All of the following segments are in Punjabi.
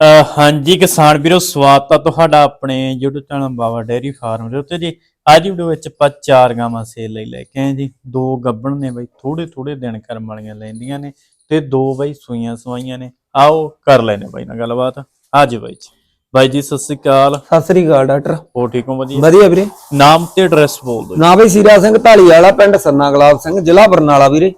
ਹਾਂਜੀ ਕਿਸਾਨ ਵੀਰੋ ਸਵਾਗਤ ਆ ਤੁਹਾਡਾ ਆਪਣੇ YouTube channel Bawa dairy farm ਦੇ ਉੱਤੇ ਜੀ। ਅੱਜ ਵੀਡੀਓ ਵਿੱਚ ਆਪਾਂ ਚਾਰ ਗਾਵਾਂ ਸੇਲ ਲਈ ਲੈ ਕੇ ਆਏ ਜੀ। ਦੋ ਗੱਬਣ ਨੇ ਬਈ ਥੋੜੇ ਥੋੜੇ ਦਿਨ ਕਰਮ ਵਾਲੀਆਂ ਲੈਂਦੀਆਂ ਨੇ ਤੇ ਦੋ ਬਈ ਸੂਈਆਂ ਸਵਾਈਆਂ ਨੇ। ਆਓ ਕਰ ਲੈਨੇ ਬਾਈ ਨਾਲ ਗੱਲਬਾਤ। ਅੱਜ ਬਾਈ ਜੀ। ਬਾਈ ਜੀ ਸਤਿ ਸ੍ਰੀ ਅਕਾਲ। ਸਤਿ ਸ੍ਰੀ ਅਕਾਲ ਡਾਕਟਰ। ਹੋ ਠੀਕ ਹੋ? ਵਧੀਆ। ਵਧੀਆ ਵੀਰੇ। ਨਾਮ ਤੇ ਐਡਰੈਸ ਬੋਲ ਦਿਓ। ਨਾ ਬਈ ਸੀਰਾ ਸਿੰਘ ਢਾਲੀ ਵਾਲਾ ਪਿੰਡ ਸੰਨਾ ਗੁਲਾਬ ਸਿੰਘ ਜ਼ਿਲ੍ਹਾ ਬਰਨਾਲਾ ਵੀਰੇ।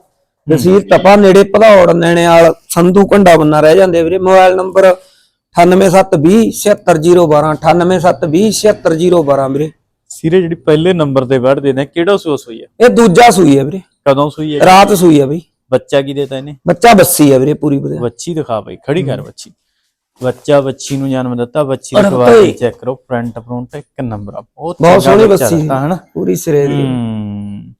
ਤਹਿਸੀਲ ਤਪਾ ਨੇੜੇ ਭਦੌੜ ਨੈਣੇਵਾਲ ਸੰਧੂ ਕੰਡਾ ਬੰਨਾ ਰਹਿ ਜਾਂਦੇ ਵੀਰੇ। ਮੋਬਾਈਲ ਨੰਬਰ 9872076012 9872076012 ਵੀਰੇ। ਸਿਰੇ ਜਿਹੜੀ ਪਹਿਲੇ ਨੰਬਰ ਤੇ ਵੜਦੇ ਨੇ ਕਿਹੜਾ ਸੂਆ ਸੂਈ ਹੈ ਇਹ ਦੂਜਾ ਸੂਈ ਹੈ ਵੀਰੇ। ਕਦੋਂ ਸੂਈ ਹੈ ਰਾਤ ਸੂਈ ਹੈ ਬਈ। ਬੱਚਾ ਕੀ ਦੇਤਾ ਇਹਨੇ? ਬੱਚਾ ਬੱਸੀ ਹੈ ਵੀਰੇ ਪੂਰੀ ਵਧੀਆ। ਬੱਚੀ ਦਿਖਾ ਬਈ ਖੜੀ ਕਰ ਬੱਚੀ ਬੱਚਾ ਬੱਚੀ ਨੂੰ ਜਨਮ ਦਿੱਤਾ ਬੱਚੀ ਅਰੇ ਦੀ ਕੁਆਲਿਟੀ ਭਾਈ। ਚੈੱਕ ਕਰੋ ਫਰੰਟ ਫਰੰਟ ਇੱਕ ਨੰਬਰ ਆ। ਬਹੁਤ ਬਹੁਤ ਚੰਗਾ ਸੋਹਣੀ ਬੱਚਾ ਬੱਚੀ ਦਿੱਤਾ, ਹਨਾ? ਪੂਰੀ ਸਿਰੇ ਦੀ। ਹੂੰ।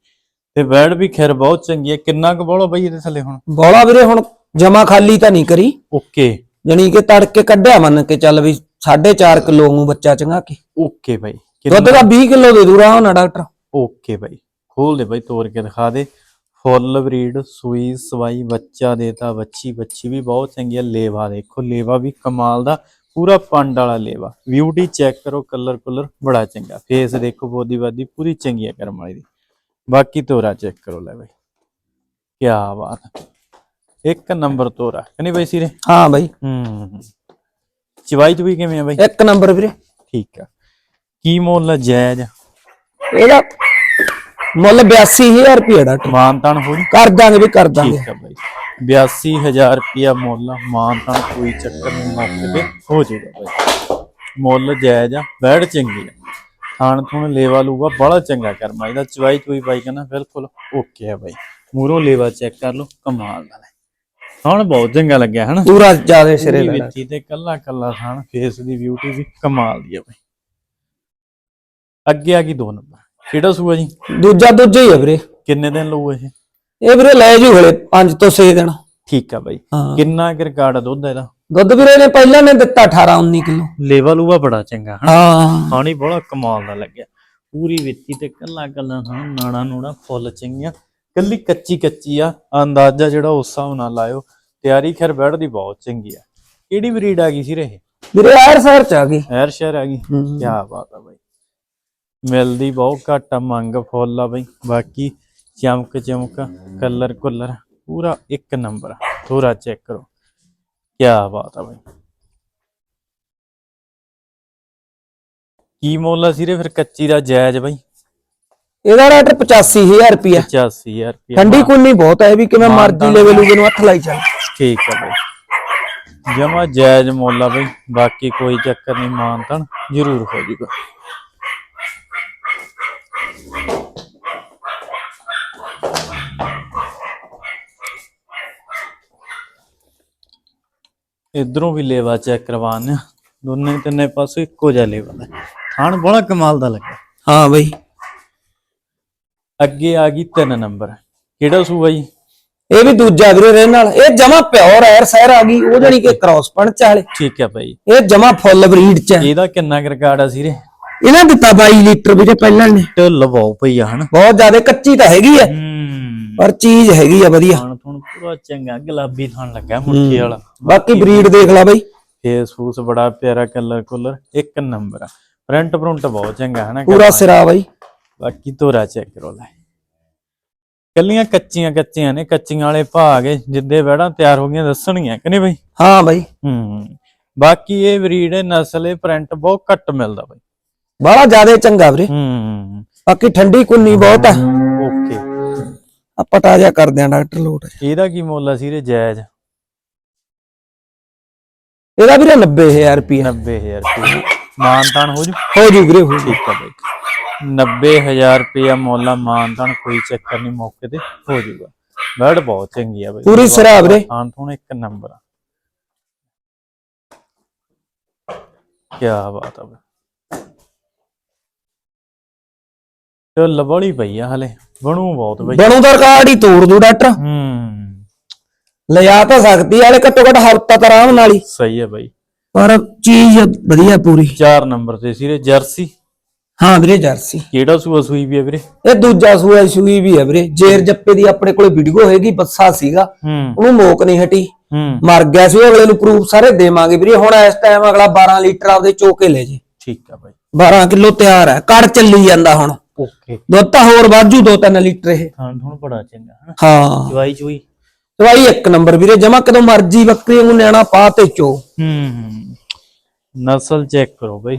ਤੇ ਬੈਡ ਵੀ ਖੈਰ ਬਹੁਤ ਚੰਗੀ ਹੈ ਕਿੰਨਾ ਕੁ ਬੋਲੋ ਬਈ ਇਹਦੇ ਥੱਲੇ ਹੁਣ? ਬੋਲਾ ਵੀਰੇ ਹੁਣ ਜਮਾ ਖਾਲੀ ਤਾਂ ਨਹੀਂ ਕਰੀ। ਓਕੇ। ਜਣੀ ਕਿ ਤੜਕੇ ਕੱਢਿਆ ਮੰਨ ਕੇ ਚੱਲ ਵੀ 4.5 ਕਿਲੋ ਨੂੰ ਬੱਚਾ ਚੰਗਾ ਕੇ। ਓਕੇ ਬਾਈ। ਦੁੱਧ ਦਾ 20 ਕਿਲੋ ਦੇ ਦੂਰਾ ਹੋਣਾ ਡਾਕਟਰ। ਓਕੇ ਬਾਈ। ਖੋਲ ਦੇ ਬਾਈ ਤੋੜ ਕੇ ਦਿਖਾ ਦੇ। ਫੁੱਲ ਬਰੀਡ ਸੂਈ ਸਵਾਈ ਬੱਚਾ ਦੇਤਾ ਬੱਚੀ ਬੱਚੀ ਵੀ ਬਹੁਤ ਚੰਗੀ ਹੈ ਲੇਵਾ ਦੇਖੋ ਲੇਵਾ ਵੀ ਕਮਾਲ ਦਾ ਪੂਰਾ ਪੰਡ ਵਾਲਾ ਲੇਵਾ। ਬਿਊਟੀ ਚੈੱਕ ਕਰੋ ਕਲਰ ਕਲਰ ਬੜਾ ਚੰਗਾ। ਫੇਸ ਦੇਖੋ ਬੋਦੀ ਬਾਦੀ ਪੂਰੀ ਚੰਗੀ ਹੈ ਕਰਮ ਵਾਲੀ ਦੀ। ਬਾਕੀ ਤੋਰਾ ਚੈੱਕ ਕਰੋ ਲੈ ਬਾਈ। ਕੀ ਬਾਤ। ਇੱਕ ਨੰਬਰ ਤੋਰਾ ਕਨੀ ਬਾਈ ਸੀਰੇ? ਹਾਂ ਬਾਈ। ਹੂੰ ਚਵਾਈ ਵੀ ਕਿਵੇਂ ਆ ਬਾਈ? ਇੱਕ ਨੰਬਰ ਵੀਰੇ। ਠੀਕ ਆ। ਕੀ ਮੁੱਲ ਆ ਜਾਇਜ਼? ਇਹਦਾ ਮੁੱਲ 82000 ਰੁਪਏ ਡਾਕਟਰ ਮਾਨਤਾਨ ਹੋ ਜੀ ਕਰ ਦਾਂਗੇ ਵੀ ਕਰ ਦਾਂਗੇ। ਠੀਕ ਆ ਬਾਈ। 82000 ਰੁਪਿਆ ਮੁੱਲ ਮਾਨਤਾਨ ਕੋਈ ਚੱਕਰ ਨਹੀਂ ਮੌਕੇ ਤੇ ਹੋ ਜਾਊਗਾ ਬਾਈ। ਮੁੱਲ ਜਾਇਜ਼ ਆ। ਬੈੜ ਚੰਗੀ ਆ। ਥਾਣ ਥੁਣ ਲੇਵਾ ਲੂਗਾ ਬੜਾ ਚੰਗਾ ਕਰਮਾ। ਇਹਦਾ ਚਵਾਈ ਚੁਈ ਬਾਈ ਕਹਿੰਦਾ ਬਿਲਕੁਲ ਓਕੇ ਆ ਬਾਈ। ਮੂਰੋਂ ਲੇਵਾ ਚੈੱਕ ਕਰ ਲਓ। ਕਮਾਲ ਦਾ ਹੁਣ ਬਹੁਤ ਚੰਗਾ ਲੱਗਿਆ ਹਨਾ? ਪੂਰਾ ਜਿਆਦੇ ਸਿਰੇ ਦਾ ਵਿੱਚੀ ਤੇ ਕੱਲਾ ਕੱਲਾ ਥਾਣ ਫੇਸ ਦੀ ਬਿਊਟੀ ਵੀ ਕਮਾਲ ਦੀ ਆ ਬਾਈ। ਅੱਗੇ ਆ ਗਈ ਦੋ ਨੰਬਰ। ਕਿਹੜਾ ਸੂਆ ਜੀ? ਦੂਜਾ ਦੂਜਾ ਹੀ ਹੈ ਵੀਰੇ। ਕਿੰਨੇ ਦਿਨ ਲਊ ਇਹ? ਇਹ ਵੀਰੇ ਲੈ ਜੂ ਹਲੇ 5 ਤੋਂ 6 ਦਿਨ। ਠੀਕ ਆ ਬਾਈ। ਕਿੰਨਾ ਕੁ ਰਿਕਾਰਡ ਆ ਦੁੱਧ ਇਹਦਾ? ਦੁੱਧ ਵੀਰੇ ਨੇ ਪਹਿਲਾਂ ਨੇ ਦਿੱਤਾ 18 19 ਕਿਲੋ। ਲੇਵਲ ਉਹਦਾ ਬੜਾ ਚੰਗਾ ਹਨਾ? ਹਾਂ। ਪਾਣੀ ਬੜਾ ਕਮਾਲ ਦਾ ਲੱਗਿਆ। ਪੂਰੀ ਵਿੱਚੀ ਤੇ ਕੱਲਾ ਕੱਲਾ ਹਾਂ ਨਾਣਾ ਨੂਣਾ ਫੁੱਲ ਚੰਗੀਆਂ। ਕੱਲੀ ਕੱਚੀ ਕੱਚੀ ਆ ਅੰਦਾਜ਼ਾ ਜਿਹੜਾ ਉਸ ਹਿਸਾਬ ਨਾਲ ਲਾਇਓ ਤਿਆਰੀ ਖੈਰ ਬੈੜ ਦੀ ਬਹੁਤ ਚੰਗੀ ਆ। ਕਿਹੜੀ ਬਰੀਡ ਆ ਗਈ ਸੀ ਰੇ ਵੀਰੇ ਆਰ ਸਰ ਚ ਆ ਗਈ। ਐਰ ਸ਼ਹਿਰ ਆ ਗਈ। ਕੀ ਬਾਤ ਆ ਬਾਈ। ਮਿਲਦੀ ਬਹੁਤ ਘੱਟ ਆ ਮੰਗ ਫੁੱਲ ਆ ਬਾਈ। ਬਾਕੀ ਚਮਕ ਚਮਕ ਕਲਰ ਕੁਲਰ ਪੂਰਾ ਇੱਕ ਨੰਬਰ ਥੋੜਾ ਚੈੱਕ ਕਰੋ। ਕੀ ਬਾਤ ਆ ਬਾਈ। ਕੀ ਮੁੱਲ ਆ ਸਿਰੇ ਫਿਰ ਕੱਚੀ ਦਾ ਜਾਇਜ਼ ਬਾਈ? ਇਹਦਾ ਰੇਟ 85000 ਰੁਪਏ 85000 ਰੁਪਏ ਠੰਡੀ ਕੁੰਨੀ ਬਹੁਤ ਹੈ ਵੀ ਕਿਵੇਂ ਮਰਜ਼ੀ ਲੈਵਲ ਉਹਦੇ ਨੂੰ ਹੱਥ ਲਾਈ ਚੱਲ। ਠੀਕ ਆ ਬਾਈ। ਜਮਾ ਜਾਇਜ਼ ਮੁੱਲ ਆ ਬਾਈ। ਬਾਕੀ ਕੋਈ ਚੱਕਰ ਨਹੀਂ ਮਾਨਤਨ ਜ਼ਰੂਰ ਹੋ ਜੂਗਾ ਇਧਰੋਂ ਵੀ ਲੇਵਾ ਚੈੱਕ ਕਰਵਾਉਣੇ ਦੋਨੇ ਤਿੰਨੇ ਪਾਸੇ ਇੱਕੋ ਜਿਹਾ ਲੇਵਾ। ਹੈ ਬੜਾ ਕਮਾਲ ਦਾ ਲੱਗਾ। ਹਾਂ ਬਈ। ਅੱਗੇ ਆ ਗਈ 3 ਨੰਬਰ। ਕਿਹੜਾ ਸੂਆ ਜੀ ਇਹ ਵੀ ਦੂਜਾ ਵੀਰੇ ਰਹਿਣ ਨਾਲ ਇਹ ਜਮਾ ਪਿਓਰ ਐਰ ਸਹਿਰ ਆ ਗਈ ਉਹ ਜਣੀ ਕਿ ਕ੍ਰਾਸ ਪੰਚ ਵਾਲੇ। ਠੀਕ ਹੈ ਭਾਈ ਇਹ ਜਮਾ ਫੁੱਲ ਬਰੀਡ ਚ ਹੈ ਇਹਦਾ ਕਿੰਨਾ ਕੁ ਰਿਕਾਰਡ ਆ ਸੀਰੇ? ਇਹਨਾਂ ਦਿੱਤਾ 22 ਲੀਟਰ ਵੀਰੇ ਪਹਿਲਾਂ ਨੇ। ਢਿੱਲ ਬਹੁਤ ਪਈ ਆ ਹਨਾ। ਬਹੁਤ ਜ਼ਿਆਦਾ ਕੱਚੀ ਤਾਂ ਹੈਗੀ ਹੈ ਹੂੰ। ਪਰ ਚੀਜ਼ ਹੈਗੀ ਆ ਵਧੀਆ। ਥਣ ਥਣ ਪੂਰਾ ਚੰਗਾ ਗੁਲਾਬੀ ਥਣ ਲੱਗਾ ਮੁਰਕੀ ਵਾਲਾ। ਬਾਕੀ ਬਰੀਡ ਦੇਖ ਲੈ ਬਈ। ਫੇਸ ਫੂਸ ਬੜਾ ਪਿਆਰਾ ਕਲਰ ਕੁਲਰ ਇੱਕ ਨੰਬਰ ਆ। ਪ੍ਰਿੰਟ ਪ੍ਰਿੰਟ ਬਹੁਤ ਚੰਗਾ ਹਨਾ ਪੂਰਾ ਸਿਰਾ ਬਈ। ਬਾਕੀ ਤੋਰਾ ਚੈੱਕ ਕਰੋ ਲੈ। ਕੱਲੀਆਂ ਕੱਚੀਆਂ ਕੱਚੀਆਂ ਨੇ ਕੱਚੀਆਂ ਵਾਲੇ ਭਾਗ ਜਿੱਦੇ ਵੜਾਂ ਤਿਆਰ ਹੋ ਗਈਆਂ ਦੱਸਣਗੀਆਂ ਕਿ ਨਹੀਂ ਬਈ? ਹਾਂ ਬਈ। ਹੂੰ ਬਾਕੀ ਇਹ ਬਰੀਡ ਨਸਲ ਇਹ ਪ੍ਰਿੰਟ ਬਹੁਤ ਘੱਟ ਮਿਲਦਾ ਬਈ। ਬੜਾ ਜ਼ਿਆਦਾ ਚੰਗਾ ਵੀਰੇ। ਹੂੰ ਬਾਕੀ ਠੰਡੀ ਕੁੰਨੀ ਬਹੁਤ ਹੈ। ਓਕੇ। ਆਪਾਂ ਤਾਜ਼ਾ ਕਰਦੇ ਆਂ ਡਾਕਟਰ ਲੋਟ। ਇਹਦਾ ਕੀ ਮੁੱਲ ਆ ਸੀਰੇ ਜਾਇਜ਼? ਇਹਦਾ ਵੀਰੇ 90000 ਰੁਪਏ 90000 ਰੁਪਏ ਮਾਨਤਾਨ ਹੋ ਜੂ? ਹੋ ਜੂ ਵੀਰੇ ਹੋ ਜੂ। ਠੀਕ ਆ ਬਾਈ। 90000 ਰੁਪਏ ਮੁੱਲ ਆ ਮਾਨਤਾਨ ਕੋਈ ਚੱਕਰ ਨਹੀਂ ਮੌਕੇ ਤੇ ਹੋ ਜੂਗਾ ਬਰਡ ਬਹੁਤ ਚੰਗੀ ਆ ਬਾਈ। ਪੂਰੀ ਸਿਰਾ ਵੀਰੇ ਖਾਣ ਤੋਂ ਇੱਕ ਨੰਬਰ ਆ। ਕੀ ਬਾਤ ਆ ਬਾਈ। ਤੇ ਲਬੜੀ ਪਈ ਆ ਹਲੇ। ਬਣੂ ਬਹੁਤ ਬਈ। ਬਣੂ ਦਾ ਰਿਕਾਰਡ ਹੀ ਤੋੜ ਦੂ ਡਾਕਟਰ। ਹੂੰ। ਲਿਆ ਤਾਂ ਸਕਦੀ ਵਾਲੇ ਘੱਟੋ ਘੱਟ ਹਫਤਾ ਤਾਂ ਆਰਾਮ ਨਾਲ ਹੀ। ਸਹੀ ਹੈ ਬਾਈ। ਪਰ ਚੀਜ਼ ਵਧੀਆ ਪੂਰੀ। 4 ਨੰਬਰ ਤੇ ਸੀਰੇ ਜਰਸੀ। ਹਾਂ ਵੀਰੇ ਜਰਸੀ। ਕਿਹੜਾ ਸੂਆ ਸੂਈ ਵੀ ਹੈ ਵੀਰੇ? ਇਹ ਦੂਜਾ ਸੂਆ ਸੂਈ ਵੀ ਹੈ ਵੀਰੇ। ਜੇਰ ਜੱਪੇ ਦੀ ਆਪਣੇ ਕੋਲੇ ਵੀਡੀਓ ਹੈਗੀ ਬੱਸਾ ਸੀਗਾ। ਉਹਨੂੰ ਮੋਕ ਨਹੀਂ ਹਟੀ। ਮਰ ਗਿਆ ਸੀ ਅਗਲੇ ਨੂੰ ਪ੍ਰੂਫ ਸਾਰੇ ਦੇਵਾਂਗੇ ਵੀਰੇ। ਹੁਣ ਇਸ ਟਾਈਮ ਅਗਲਾ 12 ਲੀਟਰ ਆਪਦੇ ਚੋਕੇ ਲੈ ਜੇ। ਠੀਕ ਆ ਬਾਈ। 12 ਕਿਲੋ ਤਿਆਰ ਹੈ। ਕੜ ਚੱਲੀ ਜਾਂਦਾ ਹੁਣ। ਓਕੇ। ਦੁੱਧ ਤਾਂ ਹੋਰ ਵਾਜੂ 2-3 ਲੀਟਰ ਇਹ। ਹਾਂ ਹੁਣ ਬੜਾ ਚੰਗਾ ਹਨਾ? ਹਾਂ। ਚਵਾਈ ਚੁਈ। ਦਵਾਈ ਇੱਕ ਨੰਬਰ ਵੀਰੇ ਜਮਾ ਕਦੋਂ ਮਰਜ਼ੀ ਬੱਕਰੀ ਨੂੰ ਨਿਆਣਾ ਪਾ ਤੇ ਚੋ। ਹੂੰ ਨਸਲ ਚੈੱਕ ਕਰੋ ਬਈ।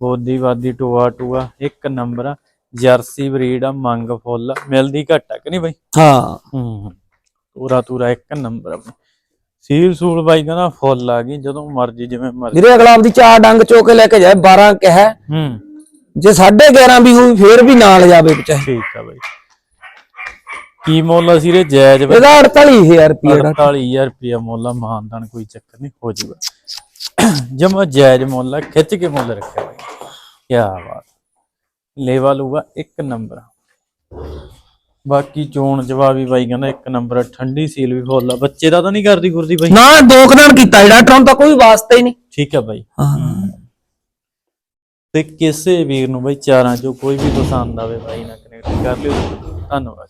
ਬੋਦੀ ਵਾਦੀ ਟੋਆ ਟੂਆ ਇੱਕ ਨੰਬਰ ਆ ਜਰਸੀ ਬਰੀਡ ਆ ਮੰਗ ਫੁੱਲ ਮਿਲਦੀ ਘੱਟ ਆ ਕਿ ਨਹੀਂ ਬਈ? ਹਾਂ। ਹੂੰ ਪੂਰਾ ਤੂਰਾ ਇੱਕ ਨੰਬਰ ਆ ਸੀਲ ਸੂਲ ਬਾਈ ਕਹਿੰਦਾ ਫੁੱਲ ਆ ਗਈ ਜਦੋਂ ਮਰਜ਼ੀ ਜਿਵੇਂ ਮਰਜ਼ੀ। ਵੀਰੇ ਅਗਲਾ ਆਪਦੀ ਚਾਰ ਡੰਗ ਚੋ ਕੇ ਲੈ ਕੇ ਜਾਏ 12 ਕਹਿ। ਹੂੰ। ਜੇ 11.5 ਵੀ ਹੋਈ ਫੇਰ ਵੀ ਨਾਲ ਜਾਵੇ ਵਿਚਾਹੇ ਠੀਕ ਆ ਬਈ। ਕੀ ਮੁੱਲ ਆ ਸੀਰੇ ਜਾਇਜ਼ ਬਈ? ਇਹਦਾ 48000 ਰੁਪਏ ਦਾ 48000 ਰੁਪਇਆ ਮੁੱਲ ਆ ਮਾਨਦਾਨ ਕੋਈ ਚੱਕਰ ਨਹੀਂ ਹੋ ਜਾਊਗਾ ਜਮਾ ਜਾਇਜ਼ ਮੁੱਲ ਆ ਖਿੱਚ ਕੇ ਮੁੱਲ ਰੱਖਿਆ। ਬਾਈ ਕੀ ਬਾਤ। ਲੇਵਾ ਲੂਗਾ ਇੱਕ ਨੰਬਰ। ਬਾਕੀ ਚੋਣ ਜਵਾਬ ਵੀ ਬਾਈ ਕਹਿੰਦਾ ਇੱਕ ਨੰਬਰ ਠੰਡੀ ਸੀਲ ਵੀ ਫੁੱਲ ਆ। ਬੱਚੇ ਦਾ ਤਾਂ ਨਹੀਂ ਕਰਦੀ ਗੁਰਦੀ ਬਾਈ? ਨਾ ਦੋ ਕੁ ਦਿਨ ਕੀਤਾ ਜਿਹੜਾ ਟਰਮ ਤਾਂ ਕੋਈ ਵਾਸਤਾ ਹੀ ਨਹੀਂ। ਠੀਕ ਆ ਬਾਈ। ਹਾਂ। ਤੇ ਕਿਸੇ ਵੀਰ ਨੂੰ ਬਾਈ ਚਾਰਾਂ ਚੋਂ ਕੋਈ ਵੀ ਪਸੰਦ ਆਵੇ ਬਾਈ ਨਾਲ ਕਨੈਕਟ ਕਰ ਲਿਓ। ਧੰਨਵਾਦ